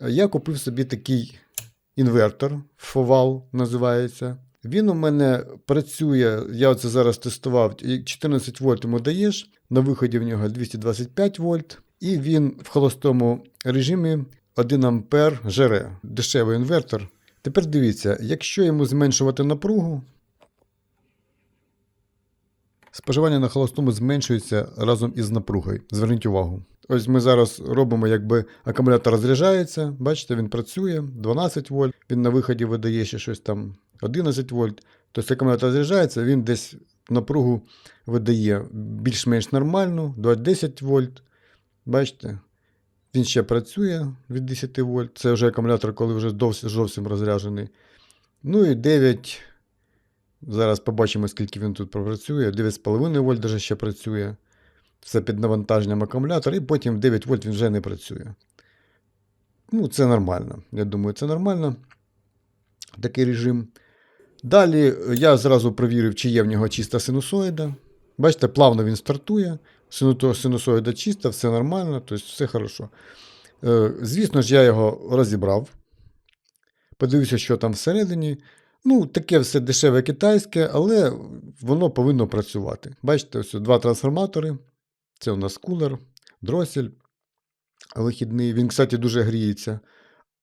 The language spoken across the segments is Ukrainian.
я купив собі такий інвертор, Фовал називається. Він у мене працює, я це зараз тестував, 14 вольт йому даєш, на виході в нього 225 вольт, і він в холостому режимі 1 ампер жере. Дешевий інвертор. Тепер дивіться, якщо йому зменшувати напругу, споживання на холостому зменшується разом із напругою. Зверніть увагу. Ось ми зараз робимо, якби акумулятор розряджається. Бачите, він працює 12 вольт, він на виході видає ще щось там 11 вольт. Тобто акумулятор розряджається, він десь напругу видає більш-менш нормальну, 10 вольт. Бачите? Він ще працює від 10 вольт. Це вже акумулятор, коли вже зовсім, розряджений. Ну і 9. Зараз побачимо, скільки він тут пропрацює. 9,5 вольт даже ще працює. Це під навантаженням акумулятора, і потім 9 вольт він вже не працює. Ну, це нормально. Я думаю, це нормально. Такий режим. Далі я зразу провірив, чи є в нього чиста синусоїда. Бачите, плавно він стартує. Синусоїда чиста, все нормально, тобто все хорошо. Е, Звісно ж, я його розібрав. Подивився, що там всередині. Ну, таке все дешеве китайське, але воно повинно працювати. Бачите, ось два трансформатори. Це у нас кулер, дросель вихідний. Він, кстати, дуже гріється.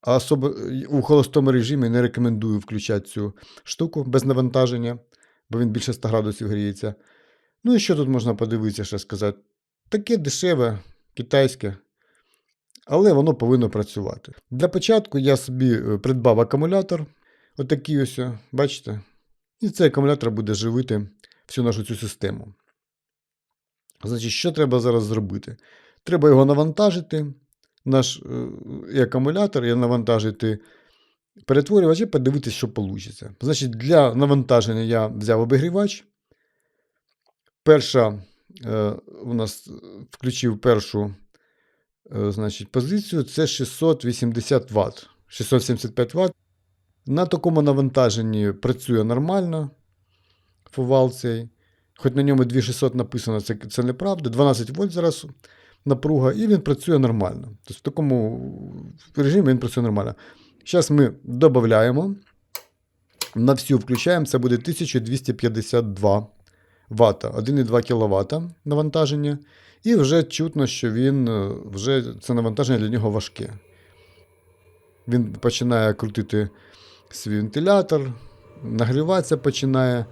А особо у холостому режимі не рекомендую включати цю штуку без навантаження, бо він більше 100 градусів гріється. Ну і що тут можна подивитися, що сказати? Таке дешеве, китайське, але воно повинно працювати. Для початку я собі е, придбав акумулятор. Отакий ось, бачите? І цей акумулятор буде живити всю нашу цю систему. Значить, що треба зараз зробити? Треба його навантажити, наш е, і акумулятор, і навантажити перетворювач і подивитися, що вийде. Значить, для навантаження я взяв обігрівач. Перша е, у нас включив першу е, значить, позицію це 680 Вт. 675 Вт. На такому навантаженні працює нормально. Фувал цей. Хоч на ньому 2600 написано, це, це неправда. 12 вольт зараз напруга, і він працює нормально. Тобто в такому режимі він працює нормально. Зараз ми додаємо. На всю включаємо, це буде 1252 Вт, 1,2 кВт навантаження. І вже чутно, що він е, вже це навантаження для нього важке. Він починає крутити свій вентилятор, нагріватися починає.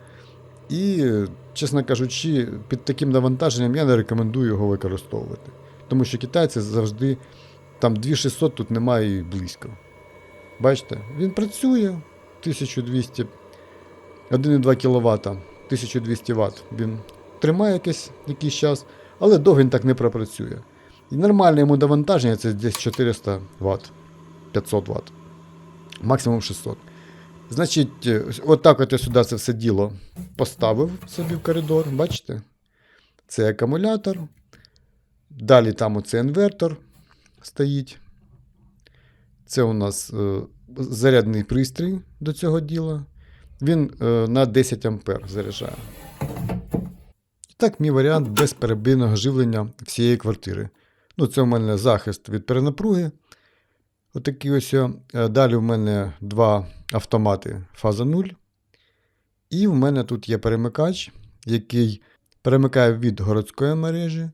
І, чесно кажучи, під таким навантаженням я не рекомендую його використовувати. Тому що китайці завжди там 2600 тут немає і близько. Бачите, він працює 1200, 1,2 кВт, 1200 Вт. Він тримає якийсь, якийсь час, але довго він так не пропрацює. І нормальне йому навантаження це десь 400 Вт, 500 Вт, максимум 600. Значить, е, отак от я сюди це все діло поставив собі в коридор, бачите? Це акумулятор. Далі там оце інвертор стоїть. Це у нас е, зарядний пристрій до цього діла. Він е, на 10 ампер заряджає. Так, мій варіант безперебійного живлення всієї квартири. Ну, це у мене захист від перенапруги. Отакий ось. Е, Далі в мене два автомати фаза 0. І в мене тут є перемикач, який перемикає від городської мережі.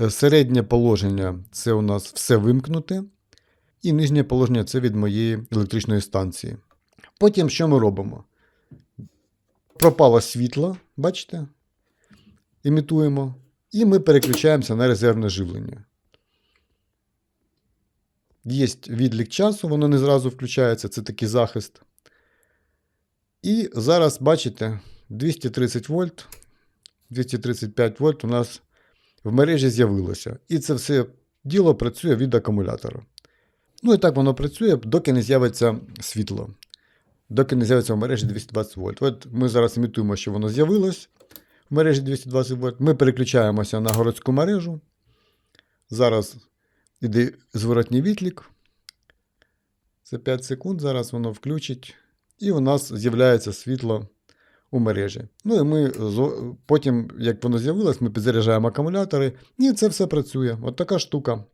Е, Середнє положення це у нас все вимкнуте. І нижнє положення це від моєї електричної станції. Потім що ми робимо? Пропало світло, бачите? Імітуємо. І ми переключаємося на резервне живлення. Є відлік часу, воно не зразу включається, це такий захист. І зараз, бачите, 230 вольт, 235 вольт у нас в мережі з'явилося. І це все діло працює від акумулятора. Ну і так воно працює, доки не з'явиться світло. Доки не з'явиться в мережі 220 вольт. От ми зараз імітуємо, що воно з'явилось в мережі 220 вольт. Ми переключаємося на городську мережу. Зараз іде зворотній відлік. Це 5 секунд. Зараз воно включить. І у нас з'являється світло у мережі. Ну і ми потім, як воно з'явилось, ми підзаряджаємо акумулятори, і це все працює. От така штука.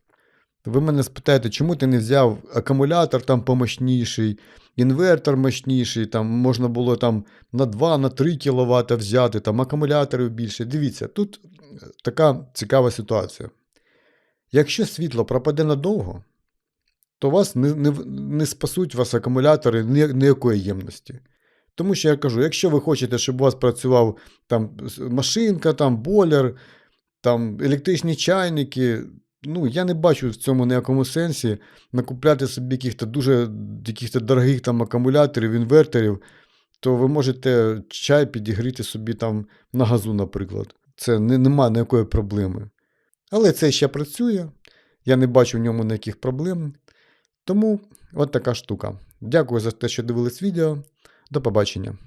Ви мене спитаєте, чому ти не взяв акумулятор там помощніший, інвертор мощніший, там можна було там на 2, на 3 кВт взяти, там акумуляторів більше. Дивіться, тут е, така цікава ситуація. Якщо світло пропаде надовго, то вас не, не, не спасуть вас акумулятори ніякої ємності. Тому що я кажу, якщо ви хочете, щоб у вас працював там машинка, там бойлер, там електричні чайники, ну я не бачу в цьому ніякому сенсі накупляти собі яких-то дуже яких-то дорогих там акумуляторів, інверторів, то ви можете чай підігріти собі там на газу, наприклад. Це не, нема ніякої проблеми. Але це ще працює. Я не бачу в ньому ніяких проблем. Тому от така штука. Дякую за те, що дивились відео. До побачення.